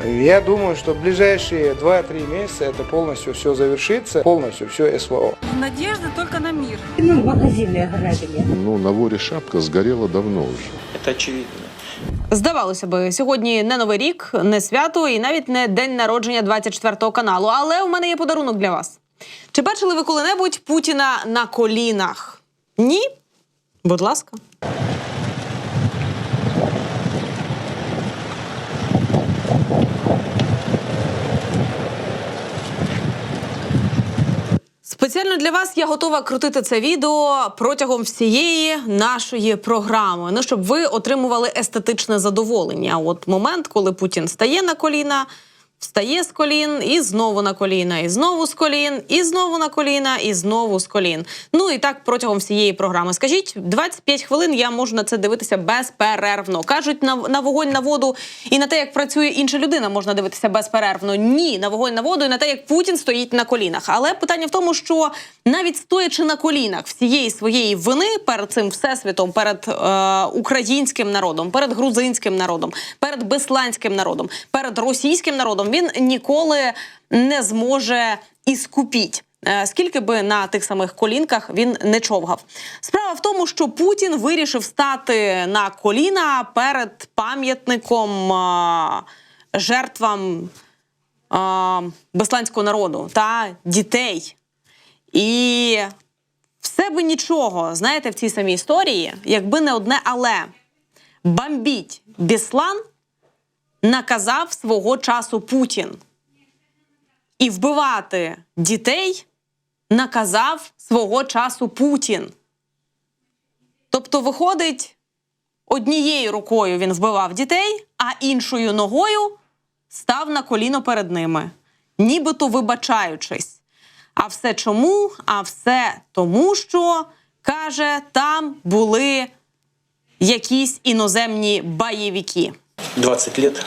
Я думаю, что в ближайшие 2-3 месяца это полностью все завершится, полностью все СВО. Надежда только на мир. Ну, магазины ограбили. Ну, на воре шапка сгорела давно уже. Это очевидно. Здавалося би, сьогодні не новий рік, не свято і навіть не день народження 24 каналу. Але у мене є подарунок для вас. Чи бачили ви коли-небудь Путіна на колінах? Ні? Будь ласка. Спеціально для вас я готова крутити це відео протягом всієї нашої програми. Ну щоб ви отримували естетичне задоволення. От момент, коли Путін стає на коліна, встає з колін, і знову на коліна, і знову з колін, і знову на коліна, і знову з колін. Ну і так протягом всієї програми. Скажіть, 25 хвилин я можу на це дивитися безперервно. Кажуть, на, на вогонь на воду і на те, як працює інша людина, можна дивитися безперервно. Ні, на вогонь на воду і на те, як Путін стоїть на колінах. Але питання в тому, що навіть стоячи на колінах всієї своєї вини перед цим всесвітом, перед е, українським народом, перед грузинським народом, перед бесланським народом, перед російським народом, він ніколи не зможе іскупіть. Е, Скільки би на тих самих колінках він не човгав. Справа в тому, що Путін вирішив стати на коліна перед пам'ятником е, жертвам е, бесланського народу та дітей. І все би нічого, знаєте, в цій самій історії, якби не одне але. Бомбіть Біслан наказав свого часу Путін. І вбивати дітей наказав свого часу Путін. Тобто, виходить, однією рукою він вбивав дітей, а іншою ногою став на коліно перед ними, нібито вибачаючись. А все чому? А все тому, що каже, там були якісь іноземні бойовики. 20 лет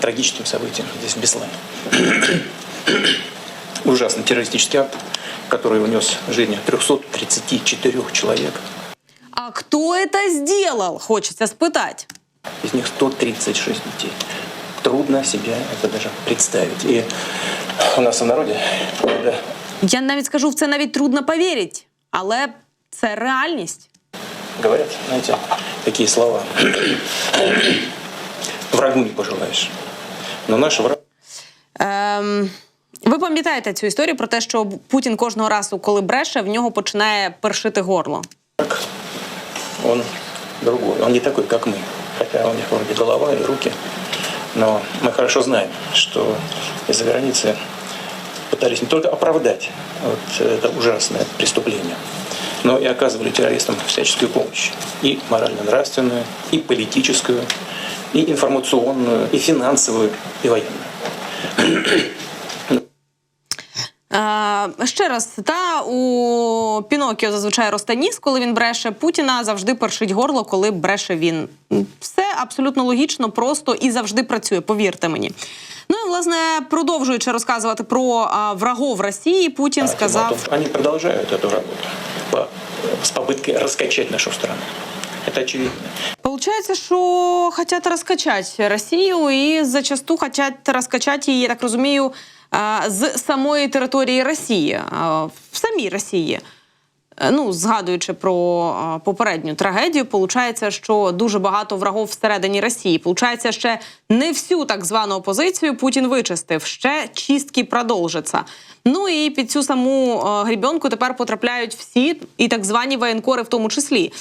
трагическим событиям здесь, в Беслане. Ужасный террористический акт, который унес жизни 334 человек. А хто це сделал? Хочеться спитати. Из них 136 детей. Трудно себе это даже представить. И у нас в народе, когда Я навіть скажу, в це навіть трудно повірити, але це реальність. говорят, знаете, такие слова. Врагу не пожелаешь. Но наш враг Ем, ви пам'ятаєте цю історію про те, що Путін кожного разу, коли бреше, в нього починає першити горло. он другой. Он не такой, как мы. Хотя у них вроде голова и руки. Но мы хорошо знаем, что из-за границы пытались не только оправдать вот это ужасное преступление, но и оказывали террористам всяческую помощь. И морально-нравственную, и политическую, и информационную, и финансовую, и военную. Е, ще раз, та у Пінокіо зазвичай росте ніс, коли він бреше. Путіна завжди першить горло, коли бреше він. Все абсолютно логічно, просто і завжди працює. Повірте мені. Ну і власне продовжуючи розказувати про а, врагов Росії, Путін А сказав. тема в том, Они продолжают эту работу по- с попыткой раскачать нашу страну. Это очевидно. Получается, що хотят розкачати Росію і зачасту хотять розкачати її, я так розумію, з самої території Росії, в самій Росії. Е, Ну, згадуючи про попередню трагедію, получається, що дуже багато врагов всередині Росії. Получається, ще не всю так звану опозицію Путін вичистив. Ще чистки продовжаться. Ну і під цю саму е, грібенку тепер потрапляють всі, і так звані воєнкори, в тому числі.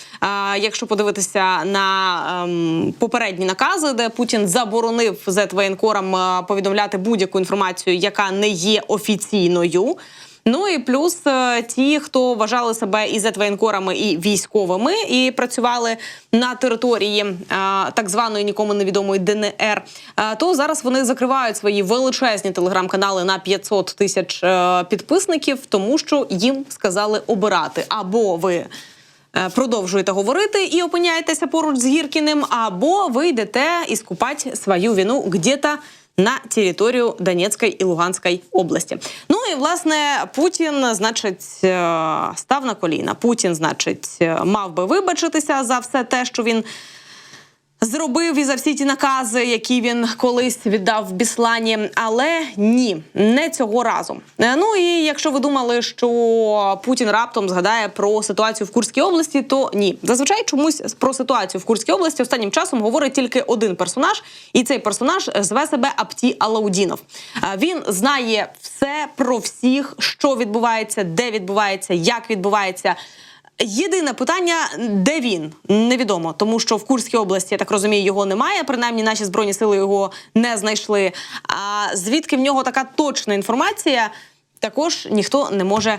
Якщо подивитися на ем, попередні накази, де Путін заборонив зет-воєнкорам е, повідомляти будь-яку інформацію, яка не є офіційною. Ну і плюс е, ті, хто вважали себе і зетвоєнкорами, і військовими, і працювали на території е, так званої нікому невідомої ДНР, е, то зараз вони закривають свої величезні телеграм-канали на 500 тисяч підписників, тому що їм сказали обирати або ви. Продовжуєте говорити і опиняєтеся поруч з Гіркіним, або ви йдете іскупати свою вину где-то на територію Донецької і Луганської області. Ну і власне Путін, значить, е, став на коліна. Путін, значить, е, мав би вибачитися за все те, що він зробив і за всі ті накази, які він колись віддав в Біслані. Але ні, не цього разу. Е, Ну і якщо ви думали, що Путін раптом згадає про ситуацію в Курській області, то ні. Зазвичай чомусь про ситуацію в Курській області останнім часом говорить тільки один персонаж, і цей персонаж зве себе Апті Алаудінов. Е, Він знає все про всіх, що відбувається, де відбувається, як відбувається. Єдине питання, де він невідомо, тому що в Курській області, я так розумію, його немає. Принаймні, наші збройні сили його не знайшли. А звідки в нього така точна інформація, також ніхто не може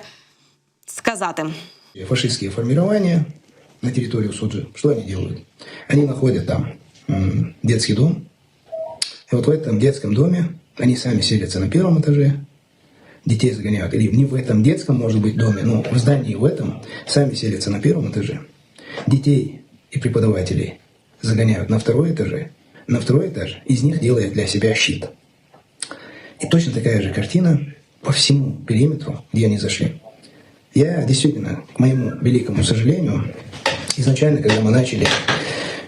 сказати. фашистские формирования на территорию Суджи, что они делают? Они находят там м, детский дом, и вот в этом детском доме они сами селятся на первом этаже, детей загоняют, или не в этом детском, может быть, доме, но в здании в этом сами селятся на первом этаже. Детей и преподавателей загоняют на второй этаже, на второй этаж из них делают для себя щит. И точно такая же картина по всему периметру, где они зашли. Я действительно, к моему великому сожалению, изначально, когда мы начали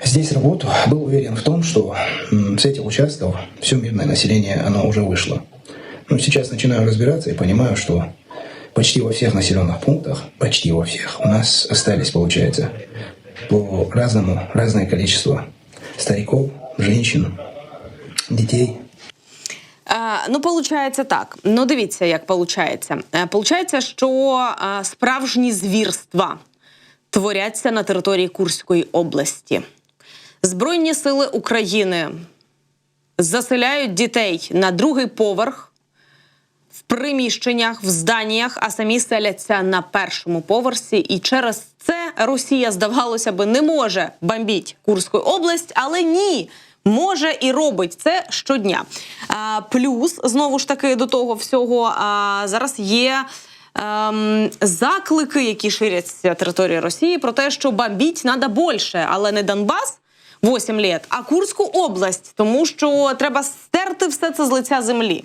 здесь работу, был уверен в том, что с этих участков все мирное население, оно уже вышло. Но сейчас начинаю разбираться и понимаю, что почти во всех населенных пунктах, почти во всех, у нас остались, получается, по разному, разное количество стариков, женщин, детей, ну, получається так. Ну, дивіться, як получається. Е, Получається, що справжні звірства творяться на території Курської області. Збройні сили України заселяють дітей на другий поверх в приміщеннях, в зданнях, а самі селяться на першому поверсі. І через це Росія, здавалося би, не може бомбіть Курську область, але ні. Може і робить це щодня. А, плюс знову ж таки до того всього а, зараз є ем, заклики, які ширяться території Росії, про те, що бомбіть треба більше, але не Донбас 8 літ, а Курську область, тому що треба стерти все це з лиця землі.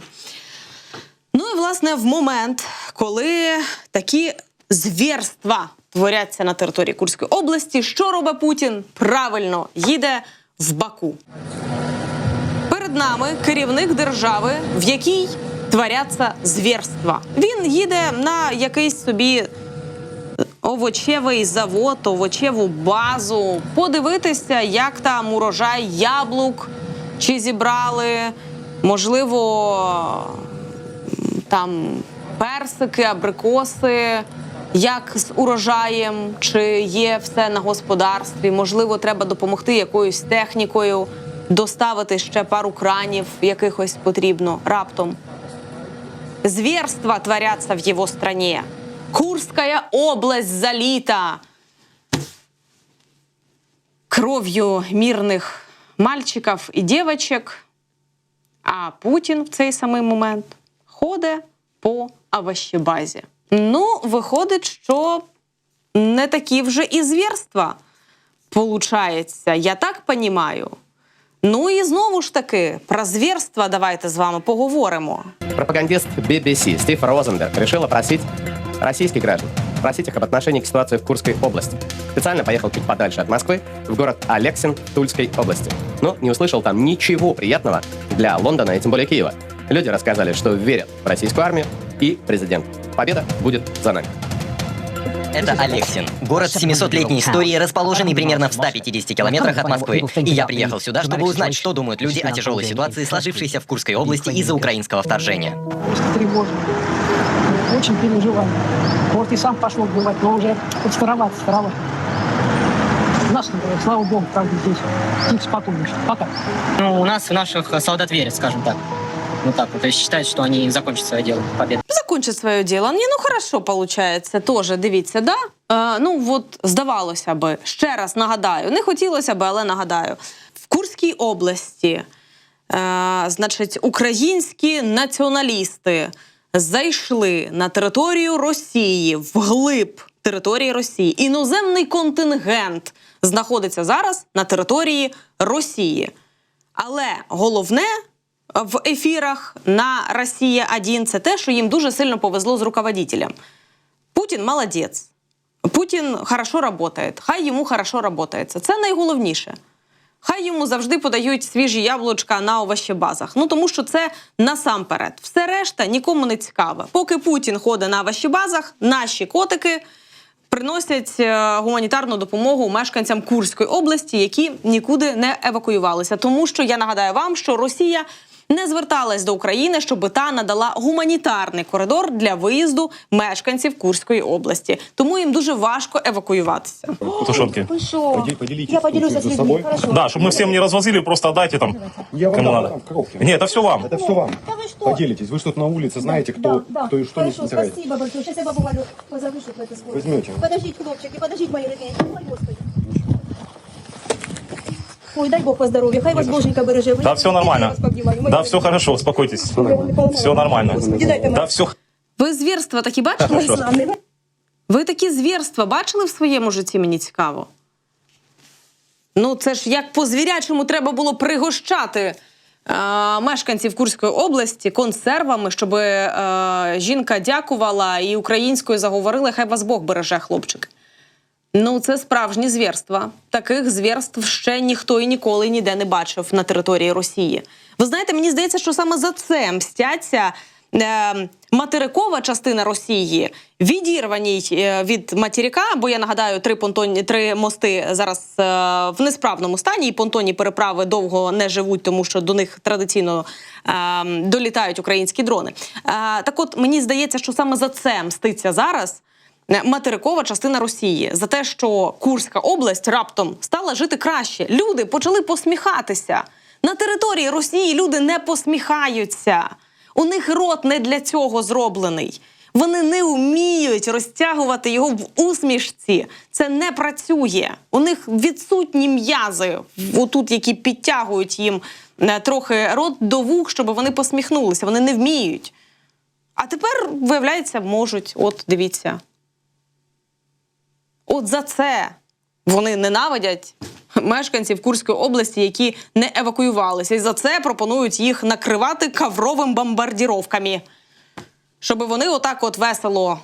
Ну і власне в момент, коли такі звірства творяться на території Курської області, що робить Путін? Правильно їде в Баку. Перед нами керівник держави, в якій творяться звірства. Він їде на якийсь собі овочевий завод, овочеву базу, подивитися, як там урожай яблук, чи зібрали, можливо, там персики, абрикоси, як з урожаєм, чи є все на господарстві. Можливо, треба допомогти якоюсь технікою, доставити ще пару кранів, якихось потрібно раптом. Зверства творятся в его стране. Курская область залита кровью мирных мальчиков і девочек. А Путін в цей самий момент ходить по овощебазі. Ну, виходить, що не такі вже і звірства получається. Я так понімаю. Ну і знову ж таки, про звірства давайте з вами поговоримо. Пропагандист BBC Стив Розенберг решил опросить российских граждан, спросить их об отношении к ситуации в Курской области. Специально поехал чуть подальше от Москвы, в город Алексин Тульской области. Но не услышал там ничего приятного для Лондона и тем более Киева. Люди рассказали, что верят в российскую армию и президент. Победа будет за нами. Это Алексин. Город с 700-летней историей, расположенный примерно в 150 километрах от Москвы. И я приехал сюда, чтобы узнать, что думают люди о тяжелой ситуации, сложившейся в Курской области из-за украинского вторжения. Очень тревожно. Очень переживаю. Вот и сам пошел бывать, но уже вот староват, староват. У нас, слава богу, правда, здесь тихо, спокойно. Пока. Ну, у нас, у наших э, солдат верят, скажем так. Вот так вот. То есть считают, что они закончат свое дело победой. Закончить своє діло. Ні, ну хорошо, получається. Тоже дивіться, да? Е, ну от здавалося би, ще раз нагадаю. Не хотілося би, але нагадаю. В Курській області, е, значить, українські націоналісти зайшли на територію Росії вглиб території Росії. Іноземний контингент знаходиться зараз на території Росії. Але головне в ефірах на Росія 1 це те, що їм дуже сильно повезло з руководителем. Путін молодець. Путін хорошо працює. Хай йому хорошо працюється. Це найголовніше. Хай йому завжди подають свіжі яблучка на овощебазах. Ну тому що це насамперед. Все решта нікому не цікаве. Поки Путін ходить на овощебазах, наші котики приносять е, гуманітарну допомогу мешканцям Курської області, які нікуди не евакуювалися. Тому що я нагадаю вам, що Росія не зверталась до України, щоб та надала гуманітарний коридор для виїзду мешканців Курської області. Тому їм дуже важко евакуюватися. Тушенки. Вы что? Я поделюсь со людьми, хорошо? Да, чтобы мы всем не развозили, просто отдайте там. Я вам Кому дам, надо. дам, в коробке. Не, это все вам. Это все вам. Да вы что? Поделитесь. Вы что тут на улице знаете, кто, Да, да. кто и что не Хорошо, собирает. спасибо большое. Сейчас я бабу Валю позову, чтобы это скоро. Возьмете. Подождите, хлопчики, подождите, мои родные. Ой, Господи. Ой, дай Бог по здоровью. Хай вас Боженька береже. Вы Да, все нормально. Я вас обнимаю, мои Да, родные. все хорошо, успокойтесь. Все нормально. Господи, дайте Да, все Ви звірства такі бачили? Хорошо. Славный. Ви такі звірства бачили в своєму житті? Мені цікаво. Ну, це ж як по звірячому треба було пригощати е, мешканців Курської області консервами, щоб е, жінка дякувала і українською заговорила. Хай вас Бог береже, хлопчик. Ну, це справжні звірства. Таких звірств ще ніхто і ніколи ніде не бачив на території Росії. Ви знаєте, мені здається, що саме за це мстяться е, материкова частина Росії, відірваній е, від материка, бо я нагадаю, три понтонні три мости зараз е, в несправному стані, і понтонні переправи довго не живуть, тому що до них традиційно е, долітають українські дрони. Е, так от мені здається, що саме за це мститься зараз материкова частина Росії за те, що Курська область раптом стала жити краще. Люди почали посміхатися. На території Росії люди не посміхаються. У них рот не для цього зроблений. Вони не вміють розтягувати його в усмішці. Це не працює. У них відсутні м'язи, отут, які підтягують їм е, трохи рот до вух, щоб вони посміхнулися. Вони не вміють. А тепер, виявляється, можуть. От дивіться. От за це вони ненавидять мешканців Курської області, які не евакуювалися. І за це пропонують їх накривати кавровим бомбардіровками, щоб вони отак от весело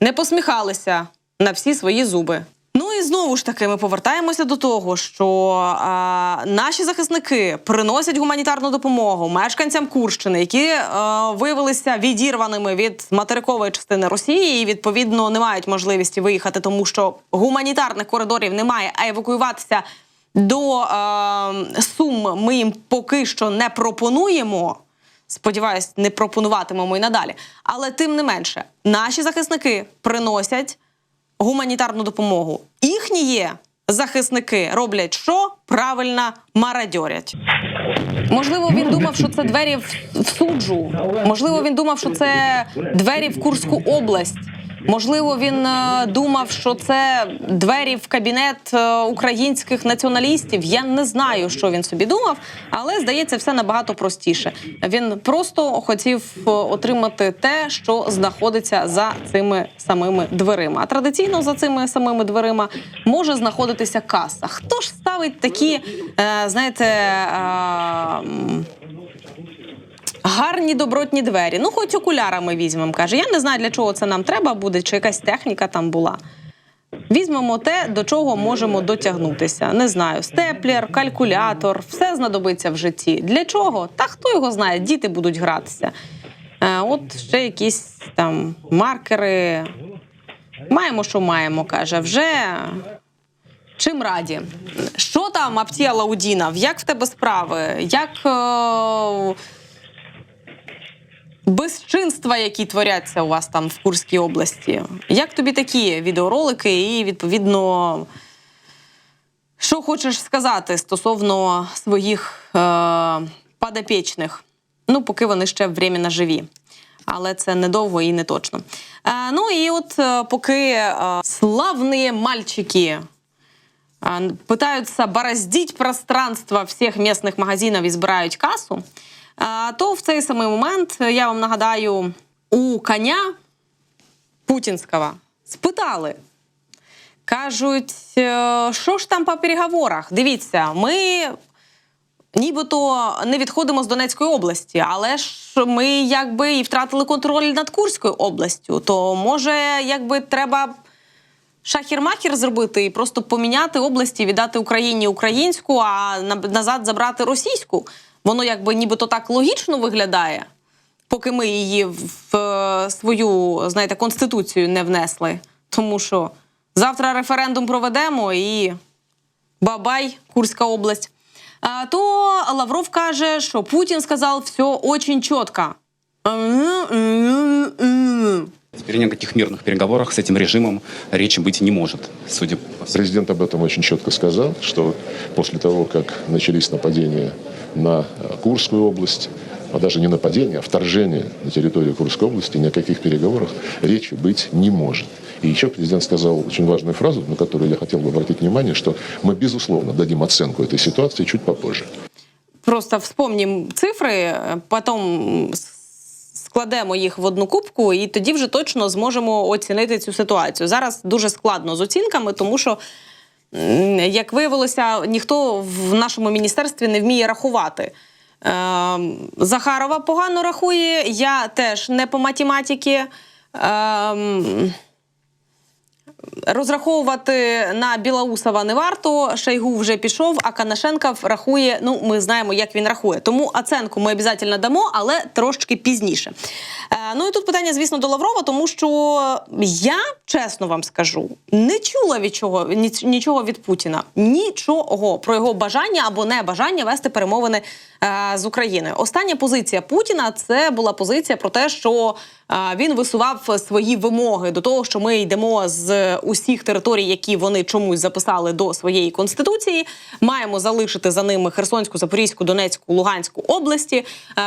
не посміхалися на всі свої зуби. Ну і знову ж таки, ми повертаємося до того, що а, наші захисники приносять гуманітарну допомогу мешканцям Курщини, які а, виявилися відірваними від материкової частини Росії і відповідно не мають можливості виїхати, тому що гуманітарних коридорів немає, а евакуюватися до а, Сум ми їм поки що не пропонуємо. Сподіваюсь, не пропонуватимемо і надалі. Але тим не менше, наші захисники приносять гуманітарну допомогу. Їхні є захисники роблять що? Правильно марадьорять. Можливо, він думав, що це двері в, суджу. Можливо, він думав, що це двері в Курську область. Можливо, він е, думав, що це двері в кабінет е, українських націоналістів. Я не знаю, що він собі думав, але здається, все набагато простіше. Він просто хотів е, отримати те, що знаходиться за цими самими дверима. А традиційно за цими самими дверима може знаходитися каса. Хто ж ставить такі, знаєте, Гарні добротні двері. Ну, хоч окулярами візьмемо, каже. Я не знаю, для чого це нам треба буде, чи якась техніка там була. Візьмемо те, до чого можемо дотягнутися. Не знаю, степлер, калькулятор, все знадобиться в житті. Для чого? Та хто його знає, діти будуть гратися. Е, от ще якісь там маркери. Маємо, що маємо, каже. Вже чим раді. Що там, Аптія Лаудінов? Як в тебе справи? Як. Е- безчинства, які творяться у вас там в Курській області. Як тобі такі відеоролики і відповідно, що хочеш сказати стосовно своїх е- подопічних? Ну, поки вони ще временно живі. Але це недовго і не точно. Е, ну і от е, поки е, славні мальчики а, пытаются бороздить пространство всіх місних магазинів і збирають касу, то в цей самий момент я вам нагадаю, у коня путінського спитали. Кажуть, «Е, що ж там по переговорах? Дивіться, ми нібито не відходимо з Донецької області, але ж ми якби і втратили контроль над Курською областю. То може, якби треба шахір-махір зробити і просто поміняти області, віддати Україні українську, а назад забрати російську. Воно якби нібито так логічно виглядає, поки ми її в е, свою, знаєте, конституцію не внесли. Тому що завтра референдум проведемо і бабай, Курська область. А, то Лавров каже, що Путін сказав все очень чітко. Теперь ни о каких мирных переговорах с этим режимом речи быть не может, судя по всему. Президент об этом очень четко сказал, что после того, как начались нападения на э, Курскую область, а даже не нападение, а вторжение на территорию Курской области, ни о каких переговорах речи быть не может. И еще президент сказал очень важную фразу, на которую я хотел бы обратить внимание, что мы, безусловно, дадим оценку этой ситуации чуть попозже. Просто вспомнім цифри, потім складемо їх в одну кубку, і тоді вже точно зможемо оцінити цю ситуацію. Зараз дуже складно з оцінками, тому що. Як виявилося, ніхто в нашому міністерстві не вміє рахувати. Ем, Захарова погано рахує, я теж не по математиці. Розраховувати на Білоусова не варто. Шайгу вже пішов, а Канашенков рахує. Ну, ми знаємо, як він рахує. Тому оценку ми обов'язково дамо, але трошки пізніше. Е, ну і тут питання, звісно, до Лаврова, тому що я чесно вам скажу, не чула від чого ніч- нічого від Путіна. Нічого про його бажання або небажання вести перемовини е, з Україною. Остання позиція Путіна це була позиція про те, що е, він висував свої вимоги до того, що ми йдемо з усіх територій, які вони чомусь записали до своєї конституції. Маємо залишити за ними Херсонську, Запорізьку, Донецьку, Луганську області.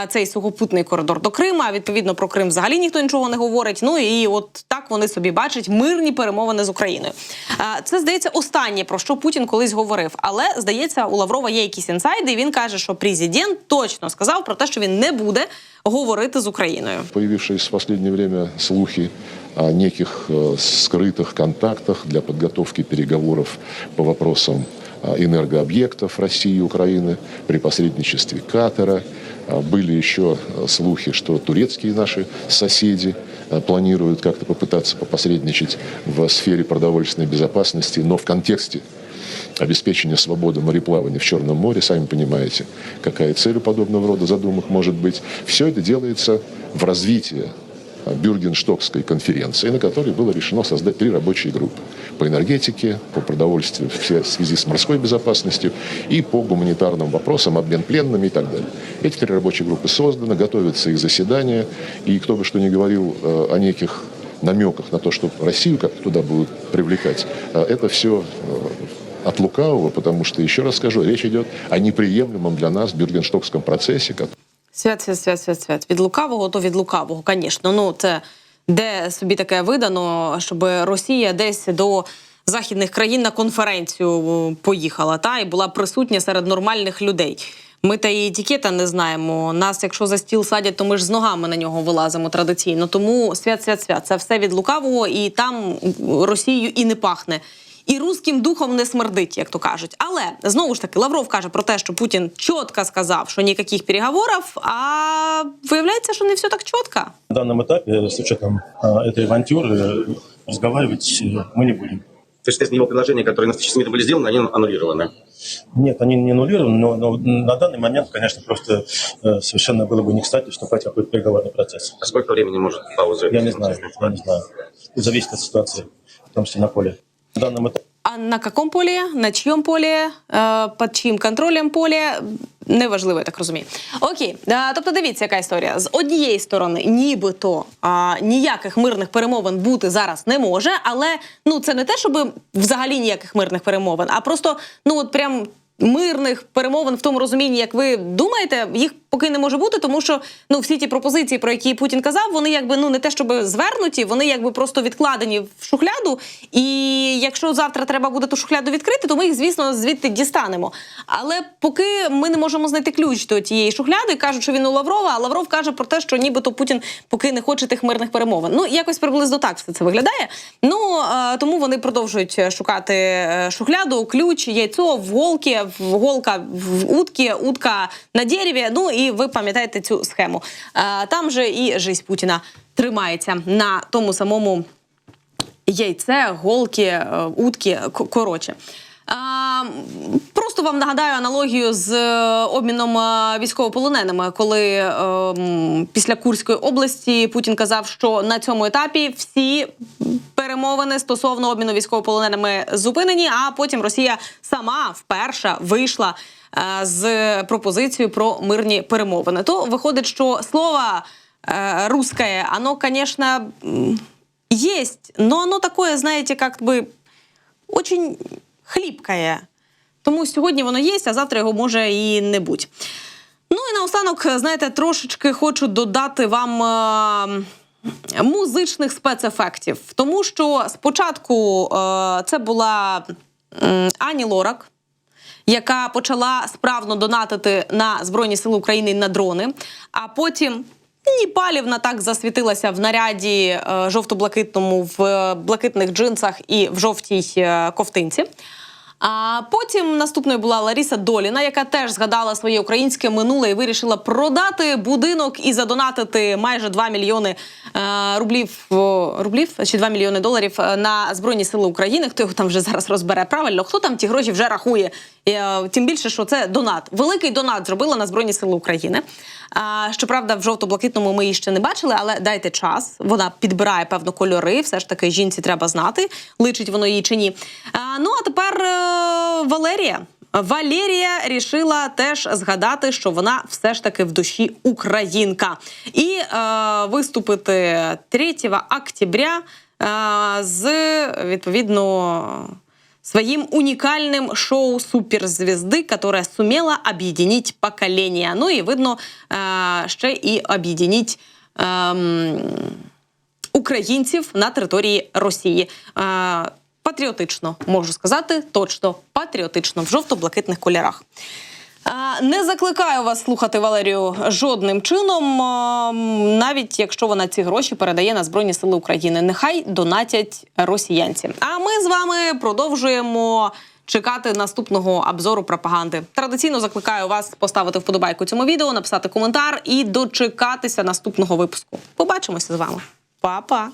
Цей сухопутний коридор до Крима. Відповідно про Крим взагалі ніхто нічого не говорить. Ну і от так вони собі бачать мирні перемовини з Україною. Е, Це здається останнє про що Путін колись говорив. Але здається, у Лаврова є якісь інсайди. і Він каже, що президент точно сказав про те, що він не буде говорити з Україною. Появившиеся в последнее время слухи о неких э, скрытых контактах для подготовки переговоров по вопросам э, энергообъектов России и Украины при посредничестве Катара. А Были еще э, слухи, что турецкие наши соседи э, планируют как-то попытаться попосредничать в сфере продовольственной безопасности, но в контексте обеспечения свободы мореплавания в Черном море, сами понимаете, какая цель у подобного рода задумок может быть. Все это делается в развитии а, Бюргенштокской конференции, на которой было решено создать три рабочие группы по энергетике, по продовольствию в свя- в связи с морской безопасностью и по гуманитарным вопросам, обмен пленными и так далее. Эти три рабочие группы созданы, готовятся их заседания, и кто бы что ни говорил э, о неких намеках на то, что Россию как-то туда будут привлекать, э, это все от лукавого, потому что, еще раз скажу, речь идет о неприемлемом для нас Бюргенштокском процессе, который Свят, свят, свят, свят, свят. Від лукавого, то від лукавого, звісно. Ну, це де собі таке видано, щоб Росія десь до західних країн на конференцію поїхала, та і була присутня серед нормальних людей. Ми та і етикета не знаємо. Нас, якщо за стіл садять, то ми ж з ногами на нього вилазимо традиційно. Тому свят, свят, свят. Це все від лукавого, і там Росією і не пахне І руським духом не смердить, як то кажуть. Але знову ж таки Лавров каже про те, що Путін чітко сказав, що ніяких переговорів, а виявляється, що не все так чітко. На данном этапе, с учетом а, этой авантюры, разговаривать э, мы не будем. То есть, естественно, его предложения, которые на встрече с МИДом были сделаны, они аннулированы. Нет, они не аннулированы, но, но на данный момент, конечно, просто э, совершенно было бы не кстати вступать в какой-то переговорный процесс. А сколько времени может пауза? Я не знаю, я не знаю. Тут зависит от ситуации, в том числе на поле. На данном этапе А на якому полі, на чийому полі, е, під чиїм контролем полі, неважливо, я так розумію. Окей, тобто дивіться, яка історія. З однієї сторони, нібито ніяких мирних перемовин бути зараз не може, але ну це не те, щоб взагалі ніяких мирних перемовин, а просто ну от прям. Мирних перемовин в тому розумінні, як ви думаєте, їх поки не може бути, тому що ну всі ті пропозиції, про які Путін казав, вони якби ну не те, щоб звернуті, вони якби просто відкладені в шухляду. І якщо завтра треба буде ту шухляду відкрити, то ми їх, звісно, звідти дістанемо. Але поки ми не можемо знайти ключ до тієї шухляди, кажуть, що він у Лаврова, а Лавров каже про те, що нібито Путін поки не хоче тих мирних перемовин. Ну якось приблизно так все це виглядає. Ну е, тому вони продовжують шукати е, шухляду, ключ, яйцо в голки, в голка в утки, утка на дереві. Ну і ви пам'ятаєте цю схему. Е, Там же і жизнь Путіна тримається на тому самому яйце, голки, е, утки. Коротше. Просто вам нагадаю аналогію з е, обміном е, військовополоненими, коли е, після Курської області Путін казав, що на цьому етапі всі перемовини стосовно обміну військовополоненими зупинені. А потім Росія сама вперше вийшла е, з пропозицією про мирні перемовини. То виходить, що слово э, русское, оно, конечно, м, есть, но оно такое, знаете, как бы очень хліпкає. Тому сьогодні воно є, а завтра його може і не бути. Ну і наостанок, знаєте, трошечки хочу додати вам е, музичних спецефектів. Тому що спочатку е, це була м, Ані Лорак, яка почала справно донатити на Збройні Сили України на дрони, а потім. Ніпалівна так засвітилася в наряді е, жовто-блакитному, в е, блакитних джинсах і в жовтій е, ковтинці. А потім наступною була Ларіса Доліна, яка теж згадала своє українське минуле і вирішила продати будинок і задонатити майже 2 мільйони е, рублів рублів чи 2 мільйони доларів е, на збройні сили України. Хто його там вже зараз розбере правильно? Хто там ті гроші вже рахує? Е, тим більше, що це донат. Великий донат зробила на збройні сили України. Щоправда, в жовто-блакитному ми її ще не бачили, але дайте час. Вона підбирає певно кольори. Все ж таки, жінці треба знати, личить воно їй чи ні. Ну а тепер е, Валерія. Валерія рішила теж згадати, що вона все ж таки в душі українка, і е, виступити 3 октября е, з відповідно своим уникальным шоу суперзвезды, которая сумела объединить поколения. Ну і видно, е, ще і об'єдніть ем, українців на території Росії. Е, Патріотично можу сказати, точно патріотично в жовто-блакитних кольорах. Не закликаю вас слухати Валерію жодним чином, навіть якщо вона ці гроші передає на Збройні Сили України. Нехай донатять росіянці. А ми з вами продовжуємо. Чекати наступного обзору пропаганди. Традиційно закликаю вас поставити вподобайку цьому відео, написати коментар і дочекатися наступного випуску. Побачимося з вами. Па-па!